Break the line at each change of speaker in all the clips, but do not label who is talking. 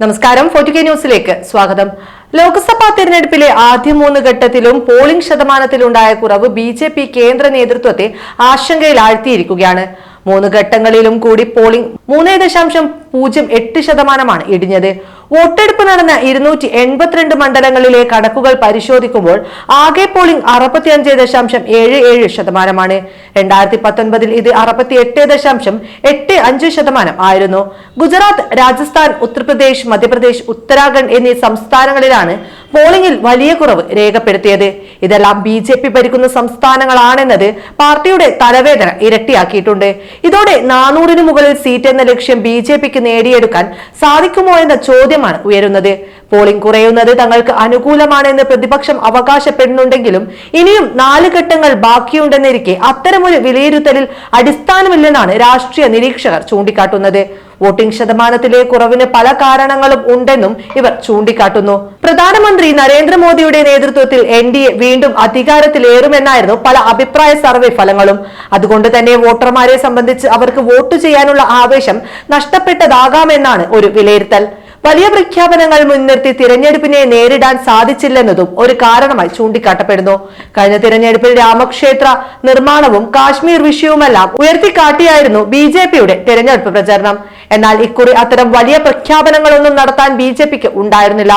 നമസ്കാരം. Forty K ന്യൂസിലേക്ക് സ്വാഗതം. ലോക്സഭാ തെരഞ്ഞെടുപ്പിലെ ആദ്യ മൂന്ന് ഘട്ടത്തിലും പോളിംഗ് ശതമാനത്തിലുണ്ടായ കുറവ് ബി ജെ പി കേന്ദ്ര നേതൃത്വത്തെ ആശങ്കയിൽ ആഴ്ത്തിയിരിക്കുകയാണ് മൂന്ന് ഘട്ടങ്ങളിലും കൂടി പോളിംഗ് മൂന്ന് ദശാംശം പൂജ്യം എട്ട് ശതമാനമാണ് ഇടിഞ്ഞത്. വോട്ടെടുപ്പ് നടന്ന ഇരുന്നൂറ്റി എൺപത്തിരണ്ട് മണ്ഡലങ്ങളിലെ കണക്കുകൾ പരിശോധിക്കുമ്പോൾ ആകെ പോളിംഗ് അറുപത്തിയഞ്ച് ദശാംശം ഏഴ് ഏഴ് ശതമാനമാണ്. രണ്ടായിരത്തി പത്തൊൻപതിൽ ഇത് അറുപത്തി എട്ട് ദശാംശം എട്ട് അഞ്ച് ശതമാനം ആയിരുന്നു. ഗുജറാത്ത് രാജസ്ഥാൻ ഉത്തർപ്രദേശ് മധ്യപ്രദേശ് ഉത്തരാഖണ്ഡ് എന്നീ സംസ്ഥാനങ്ങളിലാണ് പോളിംഗിൽ വലിയ കുറവ് രേഖപ്പെടുത്തിയത്. ഇതെല്ലാം ബി ജെ പി ഭരിക്കുന്ന സംസ്ഥാനങ്ങളാണെന്നത് പാർട്ടിയുടെ തലവേദന ഇരട്ടിയാക്കിയിട്ടുണ്ട്. ഇതോടെ നാനൂറിന് മുകളിൽ സീറ്റ് എന്ന ലക്ഷ്യം ബി ജെ പിക്ക് നേടിയെടുക്കാൻ സാധിക്കുമോ എന്ന ചോദ്യമാണ് ഉയരുന്നത്. പോളിംഗ് കുറയുന്നത് തങ്ങൾക്ക് അനുകൂലമാണെന്ന് പ്രതിപക്ഷം അവകാശപ്പെടുന്നുണ്ടെങ്കിലും ഇനിയും നാല് ഘട്ടങ്ങൾ ബാക്കിയുണ്ടെന്നിരിക്കെ അത്തരമൊരു വിലയിരുത്തലിൽ അടിസ്ഥാനമില്ലെന്നാണ് രാഷ്ട്രീയ നിരീക്ഷകർ ചൂണ്ടിക്കാട്ടുന്നത്. വോട്ടിംഗ് ശതമാനത്തിലെ കുറവിന് പല കാരണങ്ങളും ഉണ്ടെന്നും ഇവർ ചൂണ്ടിക്കാട്ടുന്നു. പ്രധാനമന്ത്രി നരേന്ദ്രമോദിയുടെ നേതൃത്വത്തിൽ എൻ ഡി എ വീണ്ടും അധികാരത്തിലേറുമെന്നായിരുന്നു പല അഭിപ്രായ സർവേ ഫലങ്ങളും. അതുകൊണ്ട് തന്നെ വോട്ടർമാരെ സംബന്ധിച്ച് അവർക്ക് വോട്ട് ചെയ്യാനുള്ള ആവേശം നഷ്ടപ്പെട്ടതാകാമെന്നാണ് ഒരു വിലയിരുത്തൽ. വലിയ പ്രഖ്യാപനങ്ങൾ മുൻനിർത്തി തിരഞ്ഞെടുപ്പിനെ നേരിടാൻ സാധിച്ചില്ലെന്നതും ഒരു കാരണമായി ചൂണ്ടിക്കാട്ടപ്പെടുന്നു. കഴിഞ്ഞ തിരഞ്ഞെടുപ്പിൽ രാമക്ഷേത്ര നിർമ്മാണവും കാശ്മീർ വിഷയവുമെല്ലാം ഉയർത്തിക്കാട്ടിയായിരുന്നു ബി ജെ പിയുടെ തിരഞ്ഞെടുപ്പ് പ്രചരണം. എന്നാൽ ഇക്കുറി അത്തരം വലിയ പ്രഖ്യാപനങ്ങളൊന്നും നടത്താൻ ബി ജെ പിക്ക് ഉണ്ടായിരുന്നില്ല.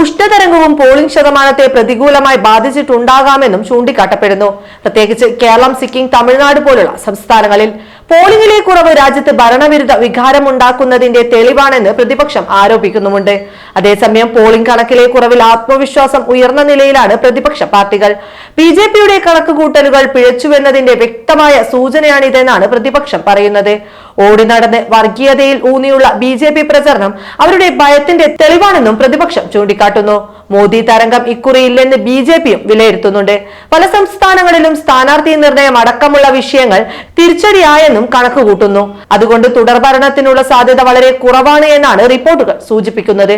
ഉഷ്ണതരംഗവും പോളിംഗ് ശതമാനത്തെ പ്രതികൂലമായി ബാധിച്ചിട്ടുണ്ടാകാമെന്നും ചൂണ്ടിക്കാട്ടപ്പെടുന്നു. പ്രത്യേകിച്ച് കേരളം സിക്കിം തമിഴ്നാട് പോലുള്ള സംസ്ഥാനങ്ങളിൽ പോളിംഗിലെ കുറവ് രാജ്യത്ത് ഭരണവിരുദ്ധ വികാരമുണ്ടാക്കുന്നതിന്റെ തെളിവാണെന്ന് പ്രതിപക്ഷം ആരോപിക്കുന്നുമുണ്ട്. അതേസമയം പോളിംഗ് കണക്കിലെ കുറവിൽ ആത്മവിശ്വാസം ഉയർന്ന നിലയിലാണ് പ്രതിപക്ഷ പാർട്ടികൾ. ബി ജെ പിയുടെ കണക്കുകൂട്ടലുകൾ പിഴച്ചുവെന്നതിന്റെ വ്യക്തമായ സൂചനയാണിതെന്നാണ് പ്രതിപക്ഷം പറയുന്നത്. ഓടി നടന്ന് വർഗീയതയിൽ ഊന്നിയുള്ള ബി ജെ പി പ്രചരണം അവരുടെ ഭയത്തിന്റെ തെളിവാണെന്നും പ്രതിപക്ഷം ചൂണ്ടിക്കാട്ടുന്നു. മോദി തരംഗം ഇക്കുറിയില്ലെന്ന് ബി ജെ പിയും വിലയിരുത്തുന്നുണ്ട്. പല സംസ്ഥാനങ്ങളിലും സ്ഥാനാർത്ഥി നിർണയം അടക്കമുള്ള വിഷയങ്ങൾ തിരിച്ചടിയായെന്നും കണക്കുകൂട്ടുന്നു അതുകൊണ്ട് തുടർഭരണത്തിനുള്ള സാധ്യത വളരെ കുറവാണ് എന്നാണ് റിപ്പോർട്ടുകൾ സൂചിപ്പിക്കുന്നത്.